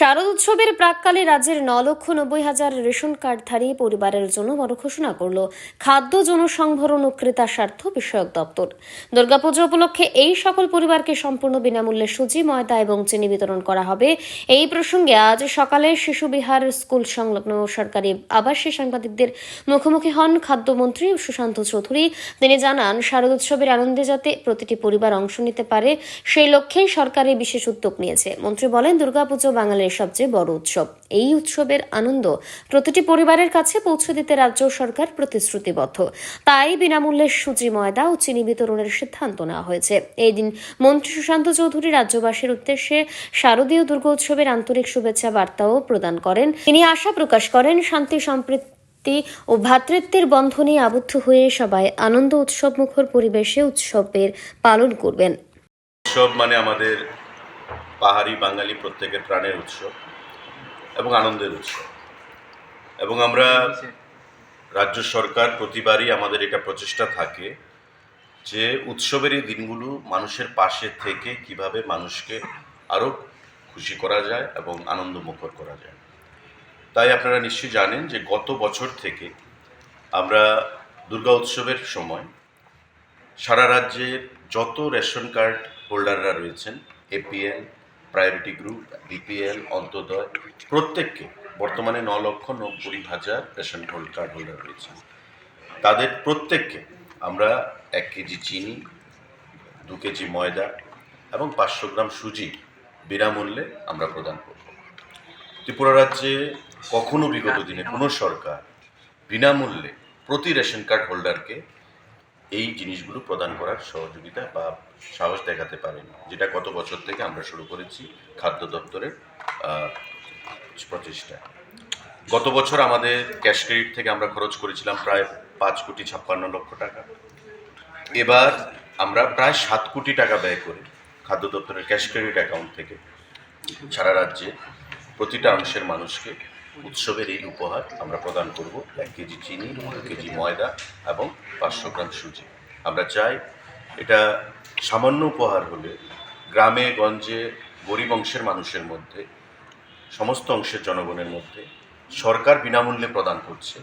শারদ উৎসবের প্রাককালে রাজ্যের ন লক্ষ নব্বই হাজার রেশন কার্ডধারী পরিবারের জন্য বড় ঘোষণা করল খাদ্য জনসংভরণ ও ক্রেতা স্বার্থ বিষয়ক দপ্তর। দুর্গাপুজো উপলক্ষে এই সকল পরিবারকে সম্পূর্ণ বিনামূল্যে সুজি, ময়দা এবং চিনি বিতরণ করা হবে। এই প্রসঙ্গে আজ সকালে শিশু বিহার স্কুল সংলগ্ন সরকারি আবাসে সাংবাদিকদের মুখোমুখি হন খাদ্যমন্ত্রী সুশান্ত চৌধুরী। তিনি জানান, শারদ উৎসবের আনন্দে যাতে প্রতিটি পরিবার অংশ নিতে পারে, সেই লক্ষ্যেই সরকার এই বিশেষ উদ্যোগ নিয়েছে। মন্ত্রী বলেন, দুর্গাপুজো বাঙালির সবচেয়ে বড় উৎসব। এই উৎসবের আনন্দ প্রতিটি পরিবারের কাছে পৌঁছে দিতে রাজ্য সরকার প্রতিশ্রুতিবদ্ধ। তাই বিনামূল্যে সুজি, ময়দা ও চিনি বিতরণের সিদ্ধান্ত নেওয়া হয়েছে। এই দিন মন্ত্রী সুশান্ত চৌধুরী রাজ্যবাসীর উদ্দেশ্যে শারদীয় দুর্গোৎসবের আন্তরিক শুভেচ্ছা বার্তাও প্রদান করেন। তিনি আশা প্রকাশ করেন, শান্তি, সম্প্রীতি ও ভ্রাতৃত্বের বন্ধনে আবদ্ধ হয়ে সবাই আনন্দ উৎসব মুখর পরিবেশে উৎসবের পালন করবেন। উৎসব মানে আমাদের পাহাড়ি বাঙালি প্রত্যেকের প্রাণের উৎসব এবং আনন্দের উৎসব এবং আমরা রাজ্য সরকার প্রতিবারই আমাদের এটা প্রচেষ্টা থাকে যে উৎসবের এই দিনগুলো মানুষের পাশে থেকে কীভাবে মানুষকে আরও খুশি করা যায় এবং আনন্দমুখর করা যায়। তাই আপনারা নিশ্চয়ই জানেন যে গত বছর থেকে আমরা দুর্গা উৎসবের সময় সারা রাজ্যের যত রেশন কার্ড হোল্ডাররা রয়েছেন APL priority group, BPL Antyodaya প্রত্যেককে বর্তমানে ন লক্ষ নব্বই হাজার রেশন হোল্ড কার্ড হোল্ডার রয়েছে। তাদের প্রত্যেককে আমরা এক কেজি চিনি, দু কেজি ময়দা এবং পাঁচশো গ্রাম সুজি বিনামূল্যে আমরা প্রদান করব। ত্রিপুরা রাজ্যে কখনো বিগত দিনে কোনো সরকার বিনামূল্যে প্রতি রেশন কার্ড হোল্ডারকে এই জিনিসগুলো প্রদান করার সহযোগিতা বা সাহস দেখাতে পারেন, যেটা গত বছর থেকে আমরা শুরু করেছি খাদ্য দপ্তরের প্রচেষ্টা। গত বছর আমাদের ক্যাশ ক্রেডিট থেকে আমরা খরচ করেছিলাম প্রায় পাঁচ কোটি ছাপ্পান্ন লক্ষ টাকা। এবার আমরা প্রায় সাত কোটি টাকা ব্যয় করি খাদ্য দপ্তরের ক্যাশ ক্রেডিট অ্যাকাউন্ট থেকে। সারা রাজ্যে প্রতিটা অংশের মানুষকে উৎসবের এই উপহার আমরা প্রদান করব এক কেজি চিনি, দু কেজি ময়দা এবং পাঁচশো গ্রাম সুজি। আমরা চাই এটা সামান্য উপহার হলে গ্রামে, গঞ্জে, গরিব অংশের মানুষের মধ্যে, সমস্ত অংশের জনগণের মধ্যে সরকার বিনামূল্যে প্রদান করছে।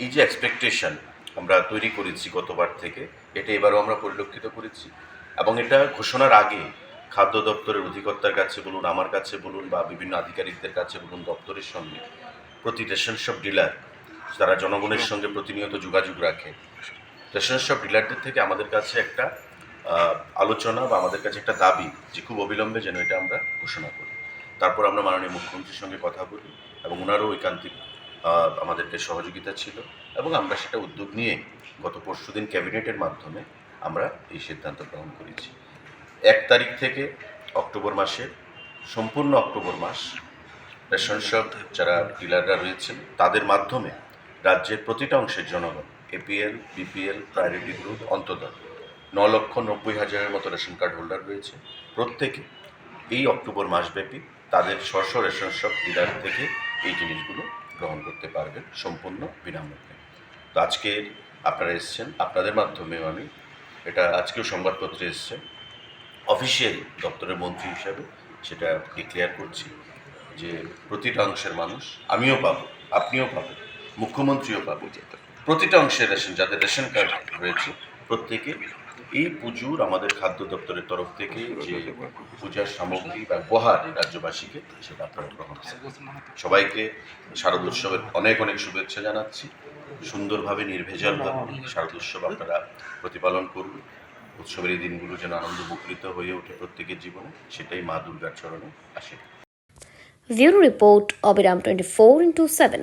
এই যে এক্সপেকটেশন আমরা তৈরি করেছি গতবার থেকে, এটা এবারও আমরা পরিলক্ষিত করেছি এবং এটা ঘোষণার আগে খাদ্য দপ্তরের অধিকর্তার কাছে বলুন, আমার কাছে বলুন বা বিভিন্ন আধিকারিকদের কাছে বলুন, দপ্তরের সঙ্গে প্রতি রেশন শপ ডিলার তারা জনগণের সঙ্গে প্রতিনিয়ত যোগাযোগ রাখে, রেশন শপ ডিলারদের থেকে আমাদের কাছে একটা আলোচনা বা আমাদের কাছে একটা দাবি যে খুব অবিলম্বে যেন এটা আমরা ঘোষণা করি। তারপর আমরা মাননীয় মুখ্যমন্ত্রীর সঙ্গে কথা বলি এবং ওনারও ঐকান্তিক আমাদেরকে সহযোগিতা ছিল এবং আমরা সেটা উদ্যোগ নিয়ে গত পরশুদিন ক্যাবিনেটের মাধ্যমে আমরা এই সিদ্ধান্ত গ্রহণ করেছি। এক তারিখ থেকে অক্টোবর মাসে, সম্পূর্ণ অক্টোবর মাস, রেশন শপ যারা ডিলাররা রয়েছেন, তাদের মাধ্যমে রাজ্যের প্রতিটা অংশের জনগণ, APL, BPL, priority group Antyodaya ন লক্ষ নব্বই হাজারের মতো রেশন কার্ড হোল্ডার রয়েছে। প্রত্যেকে এই অক্টোবর মাসব্যাপী তাদের স্ব স্ব রেশন শপ ডিলার থেকে এই জিনিসগুলো গ্রহণ করতে পারবেন সম্পূর্ণ বিনামূল্যে। তো আজকে আপনারা এসছেন, আপনাদের মাধ্যমেও আমি, এটা আজকেও সংবাদপত্রে এসছে অফিসিয়াল দপ্তরের মন্ত্রী হিসাবে সেটা ডিক্লেয়ার করছি যে প্রতিটা অংশের মানুষ, আমিও পাবো, আপনিও পাবেন, মুখ্যমন্ত্রীও পাবো। প্রতিটা অংশের রেশন, যাদের রেশন কার্ড রয়েছে, প্রত্যেকে এই পুজোর আমাদের খাদ্য দপ্তরের তরফ থেকে যে পূজার সামগ্রী বা উপহার রাজ্যবাসীকে, সেটা আপনারা গ্রহণ। সবাইকে শারদ উৎসবের অনেক অনেক শুভেচ্ছা জানাচ্ছি। সুন্দরভাবে নির্ভেজালভাবে শারদ উৎসব আপনারা প্রতিপালন করুন। উৎসবের এই দিনগুলো যেন আনন্দ বকৃত হয়ে ওঠে প্রত্যেকের জীবনে, সেটাই মা দুর্গার চরণে আসে। Bureau report Abiram twenty four into seven